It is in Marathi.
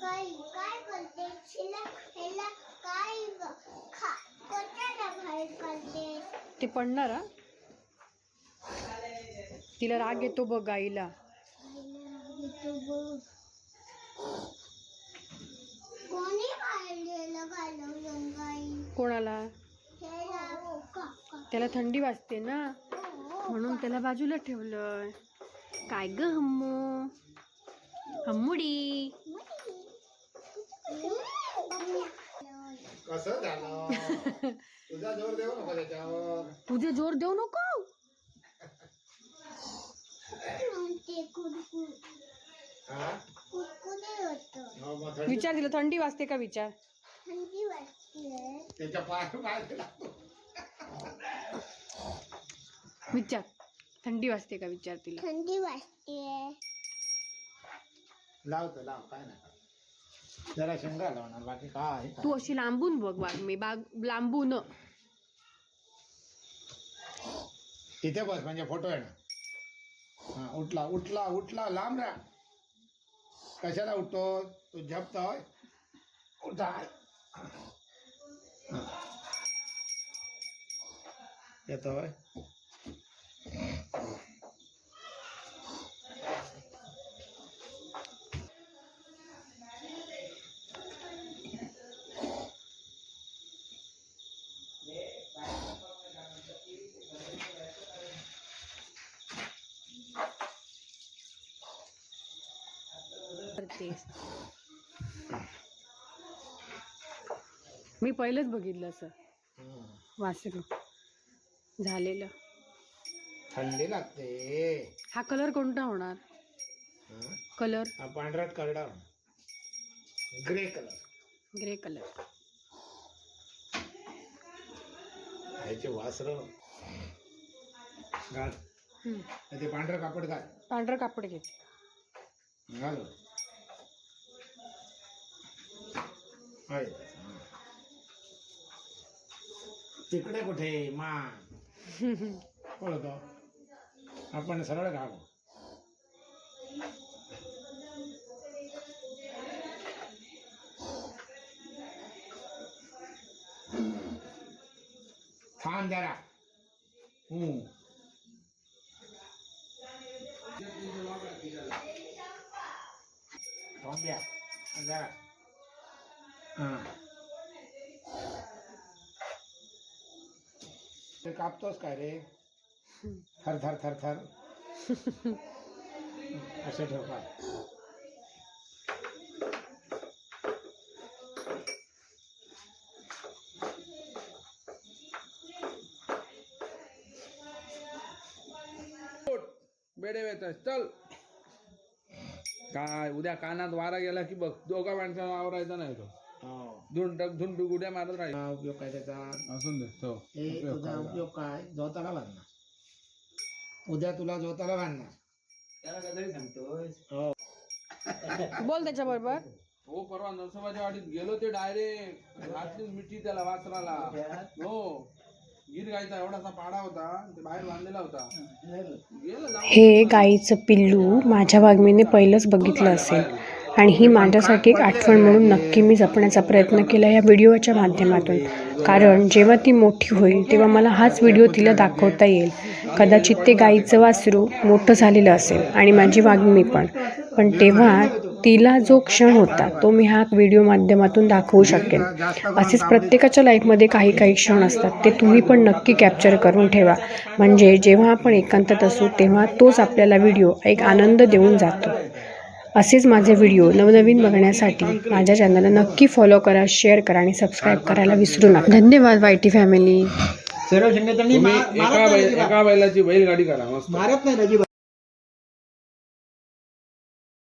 काय काय करते हिला हिला काय खा बाहेर काढते? ते पडणार हा? तिला राग येतो बघ गाईला कोणी काढलेलं घालवलं गाई कोणाला? काका त्याला थंडी वाजते ना हो म्हणून त्याला बाजूला ठेवलंय. काय ग हम्मू? हम्मुडी? कसं झालं? तुझा ज़ोर देऊ नको त्याच्यावर. तुझे ज़ोर देऊ ते हा? हो, विचार तिला थंडी वाजते का विचार? थंडी वाजते. त्याच्या पाय पाय विचार थंडी वाजते का विचार तिला? थंडी वाजते. लावतो लाव काय नाही. जरा शेंगा लावणार बाकी काय तू अशी लांबून बघ बाग मी बाग लांबून. तिथे बस म्हणजे फोटो आहे ना हा उठला उठला उठला लांब राहा. कशाला उठतो? तू झपतोय उठा. येतोय करतेस मी पहिलंच बघितलं असं. वासरू. झालेलं. थंडी लागते. हा कलर कोणता होणार? कलर हा पांढरात करडा ग्रे कलर ग्रे कलर ह्याचे वासर. घाल. ते पांढरं कापड घाल. पांढरं कापड घे. घाल आहे. हा. तिकडे कुठे मा पळतो. आपण सरळ घाल थांब जरा. हम्म. थांब या. जरा. हा ते कापतोस काय रे? थर थर थर थर. असे ठेव का? बेडे वेतास चल. काय उद्या कानात वारा गेला की बघ दोघा माणसाला आवरायचा नाही तो. हो. धुंडक धुंडू गुड्या मारत राहील. हा उपयोग काय त्याचा? असून दे हे उपयोग तुझा काय. उपयोग काय? जोताला बांधणार. उद्या तुला जोताला बांधणार. हो. बोल त्याच्या बरोबर हो परवा नरसोबाच्या वाडीत गेलो ते डायरेक्ट. घातलीच मिठी त्याला वासराला. हो. गीर गायचा एवढासा पाडा होता ते बाहेर बांधलेला होता. गेलं. हे गाईचं पिल्लू माझ्या वागमीने पहिलंच बघितलं असेल. आणि ही माझ्यासाठी एक आठवण म्हणून नक्की मी जपण्याचा प्रयत्न केला या व्हिडिओच्या माध्यमातून. कारण जेव्हा ती मोठी होईल तेव्हा मला हाच व्हिडिओ तिला दाखवता येईल. कदाचित ते गाईचं वासरू मोठं झालेलं असेल आणि माझी वागणी पण. पण तेव्हा तिला जो क्षण होता तो मी हा व्हिडिओ माध्यमातून दाखवू शकेन. असेच प्रत्येकाच्या लाईफमध्ये काही काही क्षण असतात. ते तुम्ही पण नक्की कॅप्चर करून ठेवा. म्हणजे जेव्हा आपण एकांतात असू तेव्हा तोच आपल्याला व्हिडिओ एक आनंद देऊन जातो. असेच माझे व्हिडिओ नवनवीन बघण्यासाठी माझ्या चॅनलला नक्की फॉलो करा शेअर करा आणि सबस्क्राईब करायला विसरू नका. धन्यवाद वायटी फॅमिली तुम्ही एका बैल एका बैलाची बैलगाडी करा मस्त. मारत नाही